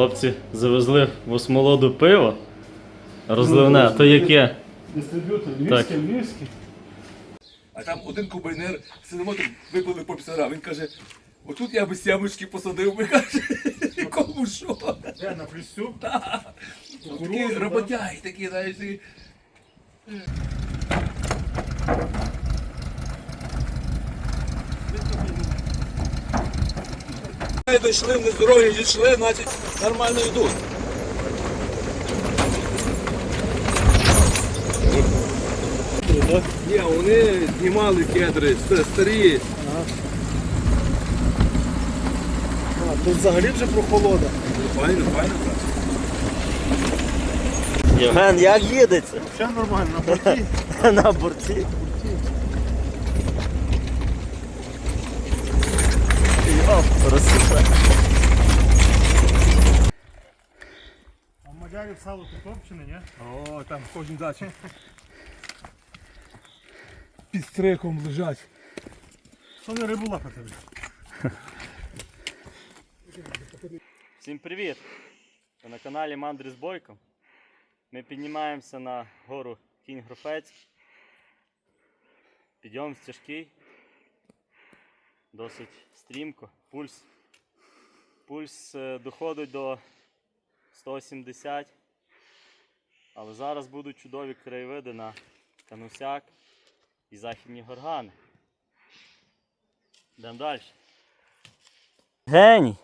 Хлопці завезли в осмолоду пиво. Розливне, а то яке? Дистриб'ютор, Так. львівський, львівський. А там один комбайнер сидимо там випили по півтора. Він каже, отут я би сямочки посадив, би каже, кому що. Де, на плюсю? Такі роботяги, такі, знаєш, і- Дійшли, вони здорові дійшли, значить нормально йдуть. Ні, вони знімали кедри, ст- старі. А, тут взагалі вже прохолода. Файно, файно. Євген, як їдеться? Все нормально, на борті. На борті. Йоп, розсипе. А в Мадярів сало Кутовщини, ні? О, там кожен дачі. Під стриком лежать. Що не рибу лапати? Всім привіт! Ви на каналі Мандрі з Бойком. Ми піднімаємося на гору Кінь Грофець. Підйом стяжкий. Досить стрімко. Пульс. Пульс е, доходить до 170. Але зараз будуть чудові краєвиди на Канусяк і Західні горгани. Йдемо далі. Геній!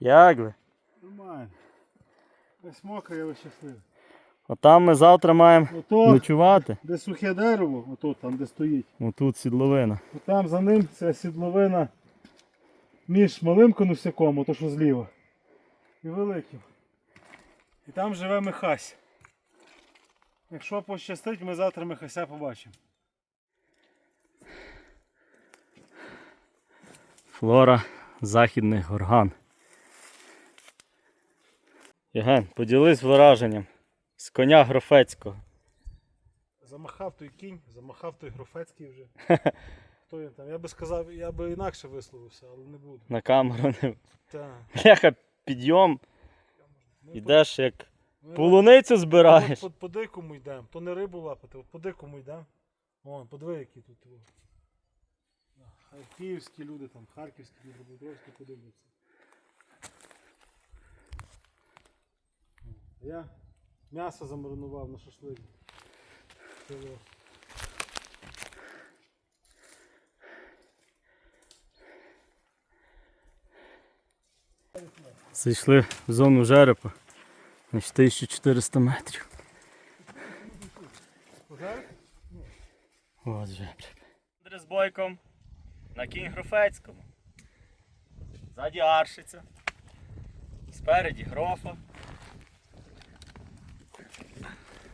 Як ви? Нормально. Весь мокрий, але щасливий. Отам ми завтра маємо Ото, ночувати. де сухе дерево, ото там, де стоїть. Отут сідловина. Там за ним ця сідловина між малим конусяком, ото що зліва, і великим. І там живе Михась. Якщо пощастить, ми завтра Михася побачимо. Флора західних горган. Єген, поділись враженням з коня Грофецького. Замахав той кінь, замахав той Грофецький вже. Хто він там? Я би сказав, я би інакше висловився, але не буду. На камеру не. Так. Бляха, підйом. Ми Ідеш як по- ми полуницю От збираєш. По, по дикому йдемо. То не рибу лапати, от по дикому йдемо. Вон, подиви, які тут. о. А, Київські люди, там, харківські, Дніпропетровські подивляться. О, Я м'ясо замаринував на шашлик. Зайшли в зону жерепа. Значить 1400 метрів. От жереб. Андрій з бойком на кінь Грофецькому. Ззаді аршиця. Спереді грофа.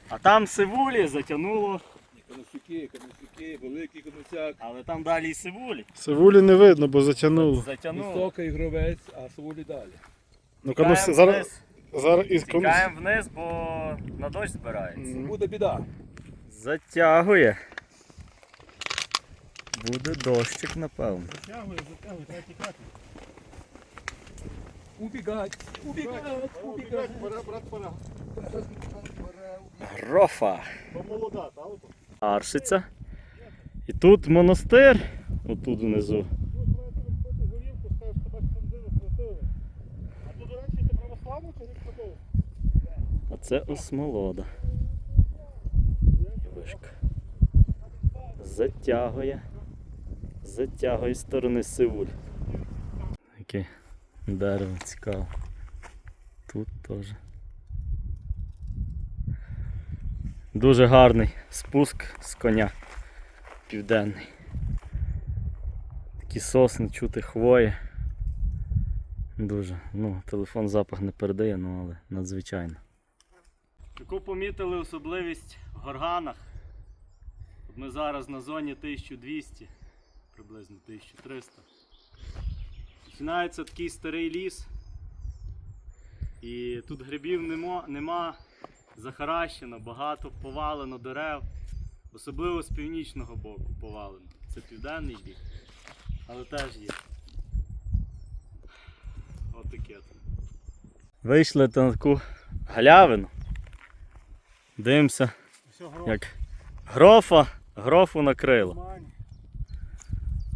А там сивулі затягнуло, Конусюки, конусюки, великий конусяк. але там далі і сивулі. Сивулі не видно, бо затягнуло. Затягнуло. Високий гровець, а совулі далі. Ну, Тікаємо конус, зараз, вниз. зараз із конус. Тікаємо вниз, бо на дощ збирається. Буде біда. Затягує. Буде дощик, напевно. Затягує, затягує, треба тікати. Убігать, убігать, убігать. Пора, брат, пора. Грофа. Бо молода, та ото. Аршиця. І тут монастир. Отут внизу. горівку, скажеш, що бачиш бензину схватили. А тут, до речі, ти православний чи не такого? А це осмолода. Вишка. Затягує. Затягує сторони сивуль. Яке дерево цікаве. Тут теж. Дуже гарний спуск з коня. Південний. Такі сосни чути хвої. Дуже. Ну, телефон запах не передає, ну але надзвичайно. Яку помітили особливість в горганах. От Ми зараз на зоні 1200, приблизно 1300. Починається такий старий ліс. І тут грибів нема, нема захаращено, багато повалено дерев. Особливо з північного боку повалено. Це південний бік. Але теж є. От таке. Вийшли на таку галявину. Дивимося, як грофа, грофу накрило.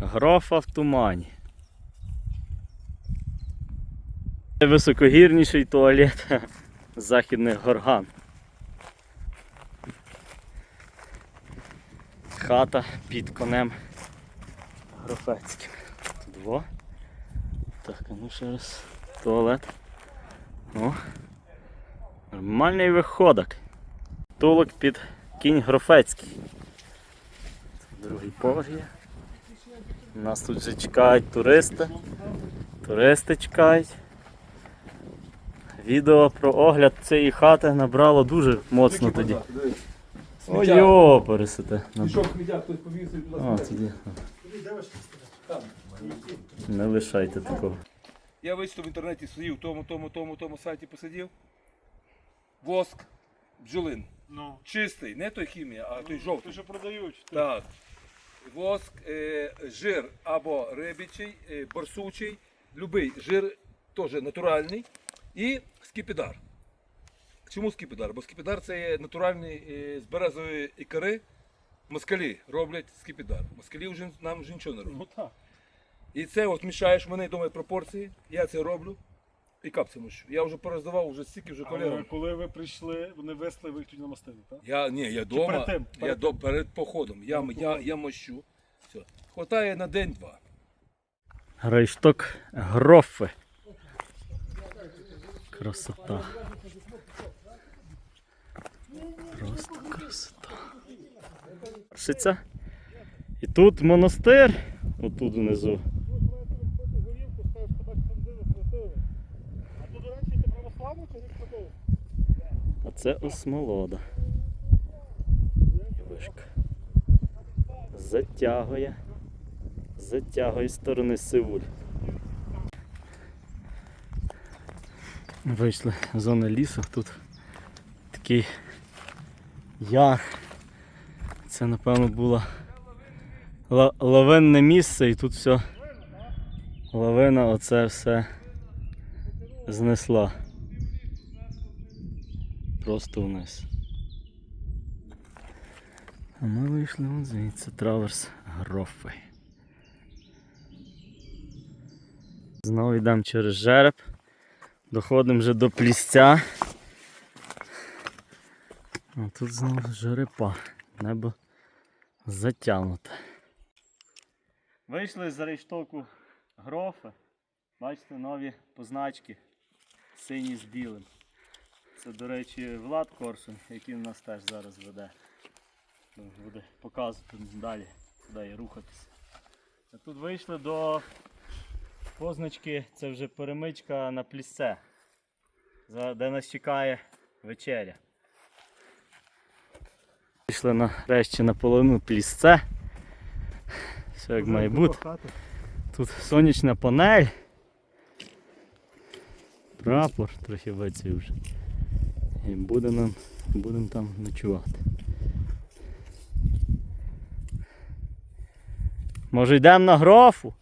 Грофа в тумані. Це високогірніший туалет західних горган. Хата під конем Грофецьким. Тут во. Так, а ну ще раз. Туалет. О. Нормальний виходок. Тулок під кінь Грофецький. Це другий поверх є. Нас тут вже чекають туристи. Туристи чекають. Відео про огляд цієї хати набрало дуже моцно тоді. Ой, йо, пересите. Тоді. Не лишайте такого. Я вийшов в інтернеті сидів, тому, тому, тому, тому сайті посидів. Воск, бджолин. Ну, Чистий, не той хімія, а той жовтий. то що продають. Так. Воск, е, жир або рибічий, е, борсучий, любий жир теж натуральний. І скіпідар. Чому скіпідар? Бо скіпідар це є натуральний е, з березової ікори. Москалі роблять скіпідар. Москалі вже нам вже нічого не роблять. Ну так. І це от мішаєш в мене вдома пропорції. Я це роблю. І капці мощу. Я вже пороздавав вже стільки вже Але коли ви прийшли, вони весли, ви їх тут намастили, так? Я ні, я дома. перед тим? Я Перед до перед походом. Я, я, я мощу. Все. Хватає на день-два. Рейшток Грофи. Красота. Просто красота. Шиця. І тут монастир. Отут внизу. А тут, до речі, ти православний чи не такого? А це осмолода. Вишка. Затягує. Затягує сторони Сеуль. Вийшли з зони лісу. Тут такий ях. Це напевно було лавинне місце і тут все. Лавина оце все знесла. Просто вниз. А ми вийшли от звідси траверс Грофи. Знову йдемо через жереб. Доходимо вже до плісця. А тут знову жерепа. Небо затягнуте. Вийшли з рештоку Грофи. Бачите, нові позначки. Сині з білим. Це, до речі, Влад Корсун, який у нас теж зараз веде. Буде показувати далі, куди рухатися. А тут вийшли до позначки, це вже перемичка на плісце, де нас чекає вечеря. Вийшли нарешті на половину плісце. Все як має бути. Тут сонячна панель. Прапор трохи виців вже. І буде нам, будемо там ночувати. Може йдемо на грофу?